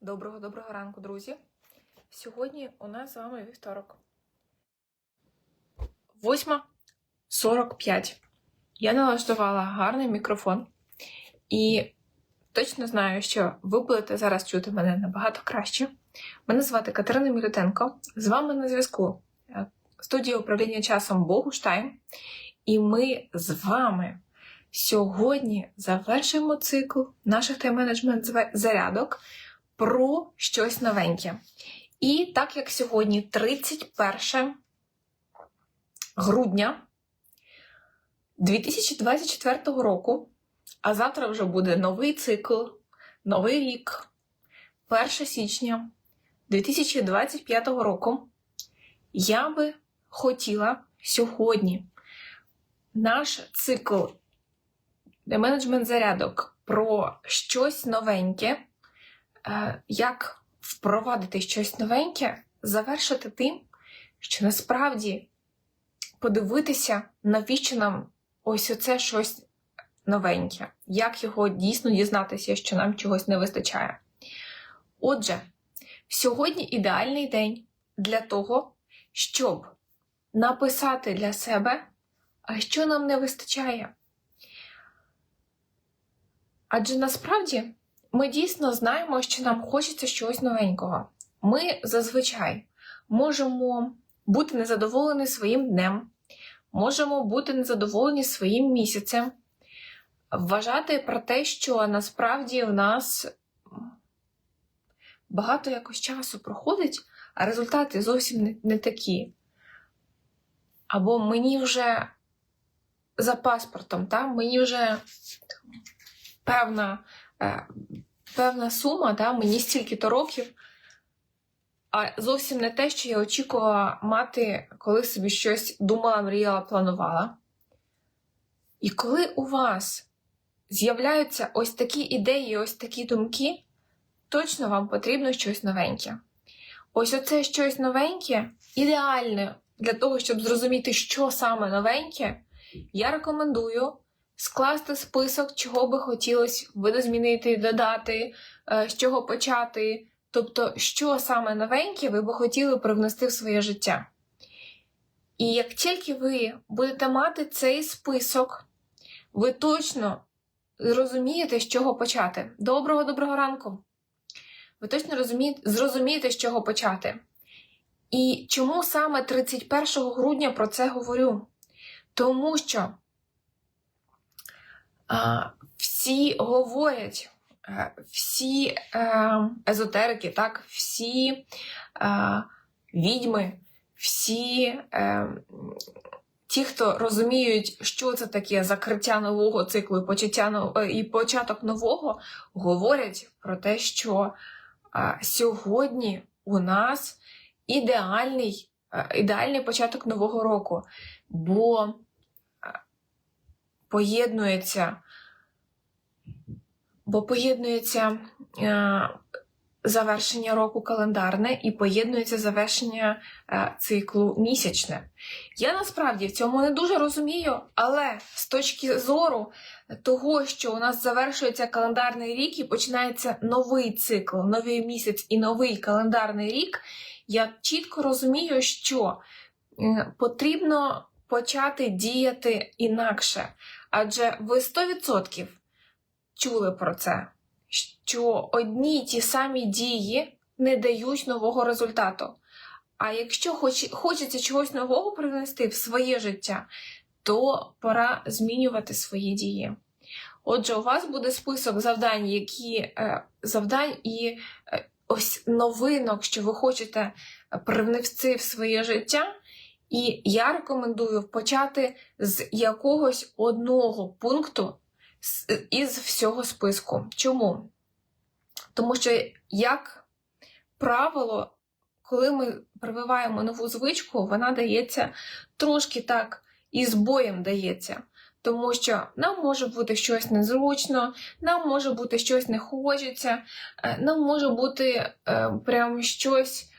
Доброго доброго ранку, друзі. Сьогодні у нас з вами вівторок. 8.45. Я налаштувала гарний мікрофон і точно знаю, що ви будете зараз чути мене набагато краще. Мене звати Катерина Мілютенко. З вами на зв'язку е, студія управління часом Богуштайм. І ми з вами сьогодні завершуємо цикл наших тайм-менеджмент зарядок про щось новеньке. І так як сьогодні 31 грудня 2024 року, а завтра вже буде новий цикл, новий рік, 1 січня 2025 року, я би хотіла сьогодні наш цикл менеджмент зарядок про щось новеньке. Е, як впровадити щось новеньке, завершити тим, що насправді подивитися, навіщо нам ось оце щось новеньке, як його дійсно дізнатися, що нам чогось не вистачає. Отже, сьогодні ідеальний день для того, щоб написати для себе, а що нам не вистачає. Адже насправді ми дійсно знаємо, що нам хочеться чогось новенького. Ми зазвичай можемо бути незадоволені своїм днем, можемо бути незадоволені своїм місяцем, вважати про те, що насправді в нас багато якось часу проходить, а результати зовсім не, такі. Або мені вже за паспортом, та, мені вже певна е, певна сума, да, мені стільки-то років, а зовсім не те, що я очікувала мати, коли собі щось думала, мріяла, планувала. І коли у вас з'являються ось такі ідеї, ось такі думки, точно вам потрібно щось новеньке. Ось оце щось новеньке, ідеальне для того, щоб зрозуміти, що саме новеньке, я рекомендую скласти список, чого би хотілося видозмінити, додати, е, з чого почати. Тобто, що саме новеньке ви би хотіли привнести в своє життя. І як тільки ви будете мати цей список, ви точно зрозумієте, з чого почати. Доброго доброго ранку! Ви точно розумієте, зрозумієте, з чого почати. І чому саме 31 грудня про це говорю? Тому що всі говорять, е, всі е, езотерики, так, всі е, відьми, всі ті, хто розуміють, що це таке закриття нового циклу і почаття і початок нового, говорять про те, що сьогодні у нас ідеальний, ідеальний початок нового року. Бо поєднується, бо поєднується е, завершення року календарне і поєднується завершення е, циклу місячне. Я насправді в цьому не дуже розумію, але з точки зору того, що у нас завершується календарний рік і починається новий цикл, новий місяць і новий календарний рік, я чітко розумію, що е, потрібно почати діяти інакше. Адже ви 100% чули про це, що одні й ті самі дії не дають нового результату. А якщо хоч, хочеться чогось нового привнести в своє життя, то пора змінювати свої дії. Отже, у вас буде список завдань, які е, завдань і е, ось новинок, що ви хочете привнести в своє життя, і я рекомендую почати з якогось одного пункту із всього списку. Чому? Тому що, як правило, коли ми прививаємо нову звичку, вона дається трошки так і з боєм дається. Тому що нам може бути щось незручно, нам може бути щось не хочеться, е, нам може бути е, прям щось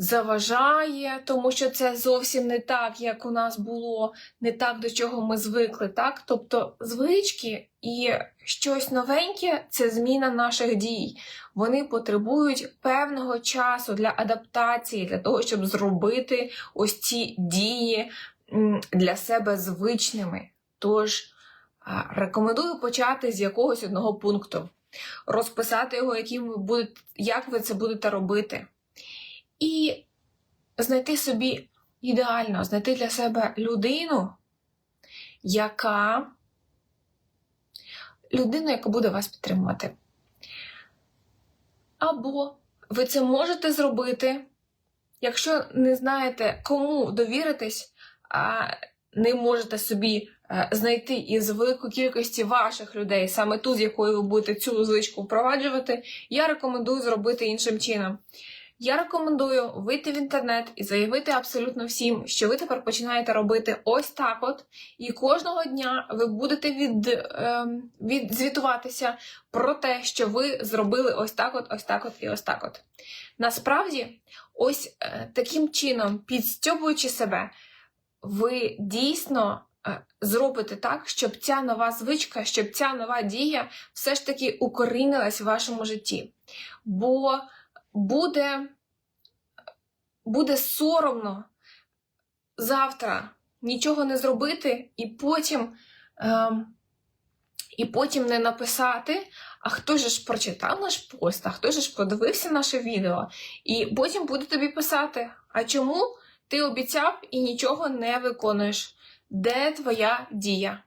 заважає, тому що це зовсім не так, як у нас було, не так, до чого ми звикли. Так? Тобто звички і щось новеньке це зміна наших дій. Вони потребують певного часу для адаптації, для того, щоб зробити ось ці дії для себе звичними. Тож рекомендую почати з якогось одного пункту, розписати його, яким ви будете, як ви це будете робити. І знайти собі ідеально, знайти для себе людину, яка людину, яка буде вас підтримувати. Або ви це можете зробити, якщо не знаєте, кому довіритись, а не можете собі е, знайти із великої кількості ваших людей, саме ту, з якою ви будете цю звичку впроваджувати, я рекомендую зробити іншим чином. Я рекомендую вийти в інтернет і заявити абсолютно всім, що ви тепер починаєте робити ось так от, і кожного дня ви будете від, ем, відзвітуватися про те, що ви зробили ось так от, ось так от і ось так от. Насправді, ось е, таким чином, підстьобуючи себе, ви дійсно е, зробите так, щоб ця нова звичка, щоб ця нова дія все ж таки укорінилась в вашому житті. Бо буде, буде соромно завтра нічого не зробити і потім, ем, і потім не написати, а хто ж прочитав наш пост, а хто ж подивився наше відео, і потім буде тобі писати: а чому ти обіцяв і нічого не виконуєш? Де твоя дія?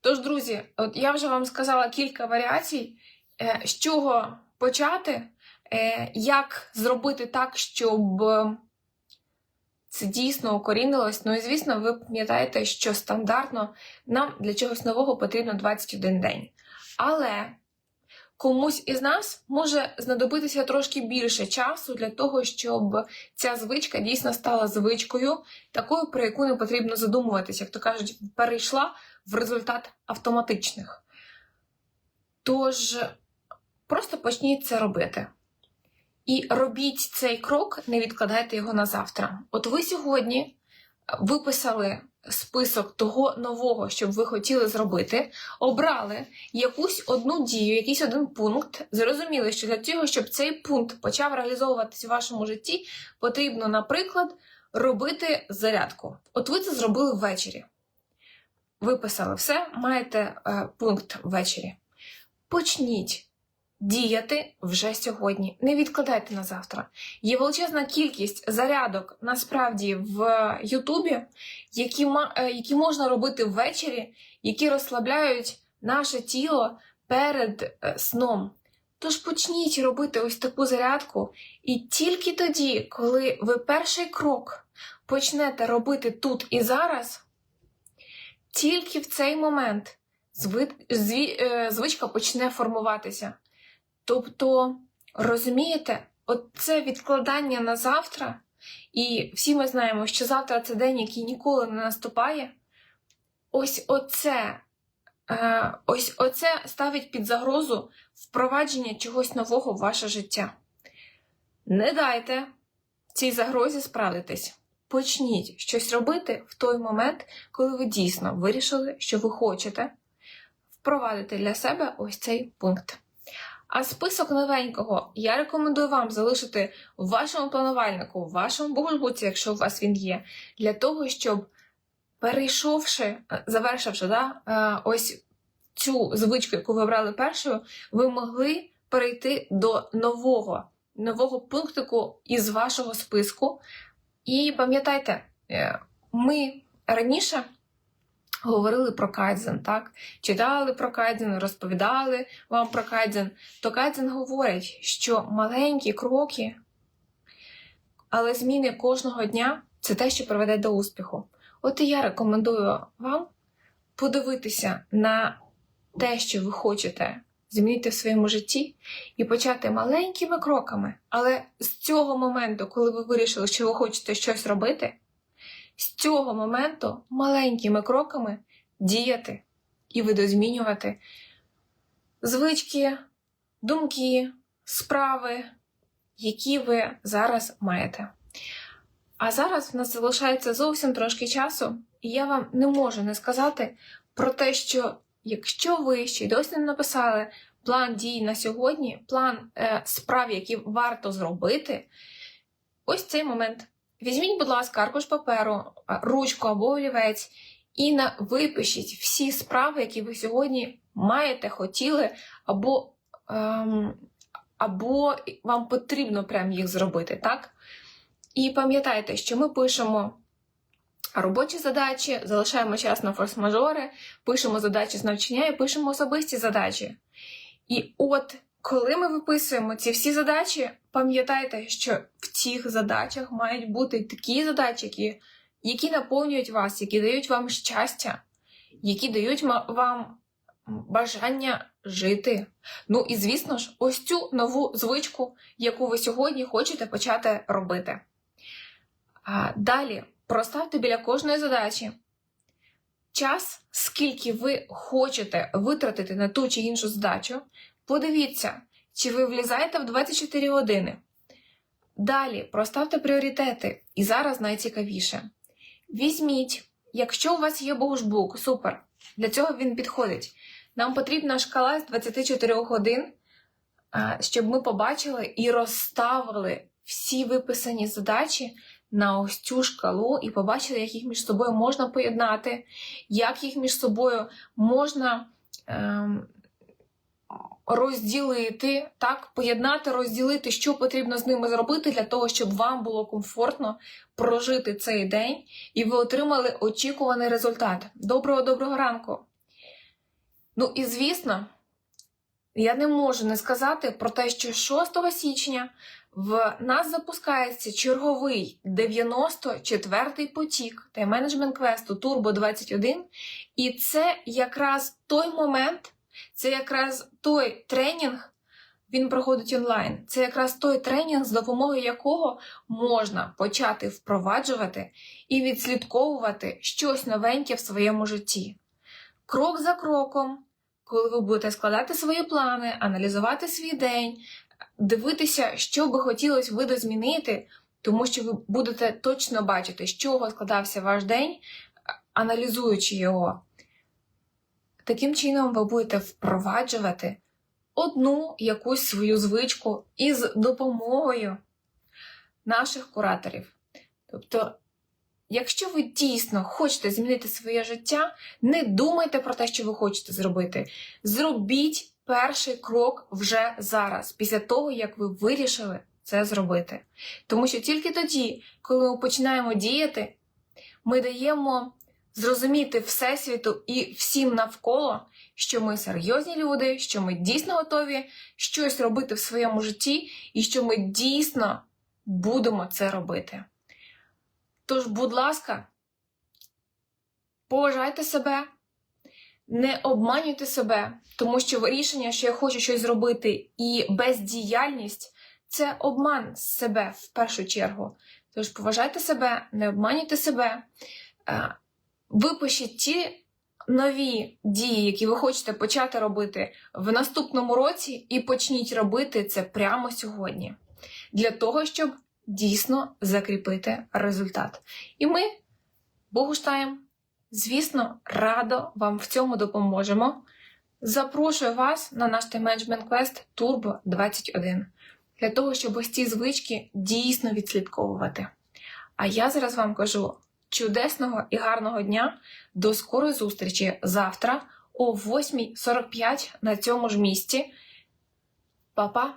Тож, друзі, от я вже вам сказала кілька варіацій, е, з чого почати. Е, як зробити так, щоб це дійсно укорінилось. Ну і звісно, ви пам'ятаєте, що стандартно нам для чогось нового потрібно 21 день. Але комусь із нас може знадобитися трошки більше часу для того, щоб ця звичка дійсно стала звичкою, такою, про яку не потрібно задумуватися, як то кажуть, перейшла в результат автоматичних. Тож, просто почніть це робити. І робіть цей крок, не відкладайте його на завтра. От ви сьогодні виписали список того нового, що ви хотіли зробити, обрали якусь одну дію, якийсь один пункт. Зрозуміли, що для того, щоб цей пункт почав реалізовуватися в вашому житті, потрібно, наприклад, робити зарядку. От ви це зробили ввечері. Виписали все, маєте е, пункт ввечері. Почніть діяти вже сьогодні. Не відкладайте на завтра. Є величезна кількість зарядок насправді в Ютубі, які, е, які можна робити ввечері, які розслабляють наше тіло перед е, сном. Тож почніть робити ось таку зарядку, і тільки тоді, коли ви перший крок почнете робити тут і зараз, тільки в цей момент е, звичка почне формуватися. Тобто, розумієте, оце відкладання на завтра, і всі ми знаємо, що завтра це день, який ніколи не наступає. Ось оце, е, ось оце ставить під загрозу впровадження чогось нового в ваше життя. Не дайте цій загрозі справитись. Почніть щось робити в той момент, коли ви дійсно вирішили, що ви хочете впровадити для себе ось цей пункт. А список новенького я рекомендую вам залишити в вашому планувальнику, в вашому богульбуці, якщо у вас він є, для того, щоб перейшовши, е, завершивши да, е, ось цю звичку, яку ви обрали першою, ви могли перейти до нового, нового пунктику із вашого списку. І пам'ятайте, е, ми раніше говорили про кайдзен, так? Читали про кайдзен, розповідали вам про кайдзен, то кайдзен говорить, що маленькі кроки, але зміни кожного дня це те, що приведе до успіху. От і я рекомендую вам подивитися на те, що ви хочете змінити в своєму житті, і почати маленькими кроками. Але з цього моменту, коли ви вирішили, що ви хочете щось робити, з цього моменту маленькими кроками діяти і видозмінювати звички, думки, справи, які ви зараз маєте. А зараз в нас залишається зовсім трошки часу, і я вам не можу не сказати про те, що якщо ви ще й досі не написали план дій на сьогодні, план е, справ, які варто зробити, ось цей момент. Візьміть, будь ласка, аркуш паперу, ручку або олівець і випишіть всі справи, які ви сьогодні маєте, хотіли, або, ем, або вам потрібно прям їх зробити, так? І пам'ятайте, що ми пишемо робочі задачі, залишаємо час на форс-мажори, пишемо задачі з навчання і пишемо особисті задачі. І от коли ми виписуємо ці всі задачі, пам'ятайте, що в цих задачах мають бути такі задачі, які, які наповнюють вас, які дають вам щастя, які дають вам бажання жити. Ну і звісно ж, ось цю нову звичку, яку ви сьогодні хочете почати робити. А далі проставте біля кожної задачі час, скільки ви хочете витратити на ту чи іншу задачу. Подивіться, чи ви влізаєте в 24 години. Далі проставте пріоритети. І зараз найцікавіше. Візьміть, якщо у вас є боушбук, супер, для цього він підходить. Нам потрібна шкала з 24 годин, щоб ми побачили і розставили всі виписані задачі на ось цю шкалу і побачили, як їх між собою можна поєднати, як їх між собою можна ем, розділити, так, поєднати, розділити, що потрібно з ними зробити для того, щоб вам було комфортно прожити цей день і ви отримали очікуваний результат. Доброго доброго ранку! Ну і звісно, я не можу не сказати про те, що 6 січня в нас запускається черговий 94-й потік тайм-менеджмент квесту Turbo 21, і це якраз той момент, це якраз той тренінг, він проходить онлайн. Це якраз той тренінг, з допомогою якого можна почати впроваджувати і відслідковувати щось новеньке в своєму житті. Крок за кроком, коли ви будете складати свої плани, аналізувати свій день, дивитися, що би хотілося видозмінити, тому що ви будете точно бачити, з чого складався ваш день, аналізуючи його. Таким чином, ви будете впроваджувати одну якусь свою звичку із допомогою наших кураторів. Тобто, якщо ви дійсно хочете змінити своє життя, не думайте про те, що ви хочете зробити. Зробіть перший крок вже зараз, після того, як ви вирішили це зробити. Тому що тільки тоді, коли ми починаємо діяти, ми даємо зрозуміти Всесвіту і всім навколо, що ми серйозні люди, що ми дійсно готові щось робити в своєму житті, і що ми дійсно будемо це робити. Тож, будь ласка, поважайте себе, не обманюйте себе, тому що рішення, що я хочу щось зробити, і бездіяльність це обман себе в першу чергу. Тож поважайте себе, не обманюйте себе, е, випишіть ті нові дії, які ви хочете почати робити в наступному році, і почніть робити це прямо сьогодні. Для того, щоб дійсно закріпити результат. І ми, Богуштаєм, звісно, радо вам в цьому допоможемо. Запрошую вас на наш тайм-менеджмент квест Turbo 21 для того, щоб ось ці звички дійсно відслідковувати. А я зараз вам кажу чудесного і гарного дня. До скорої зустрічі завтра о 8.45 на цьому ж місці. Па-па!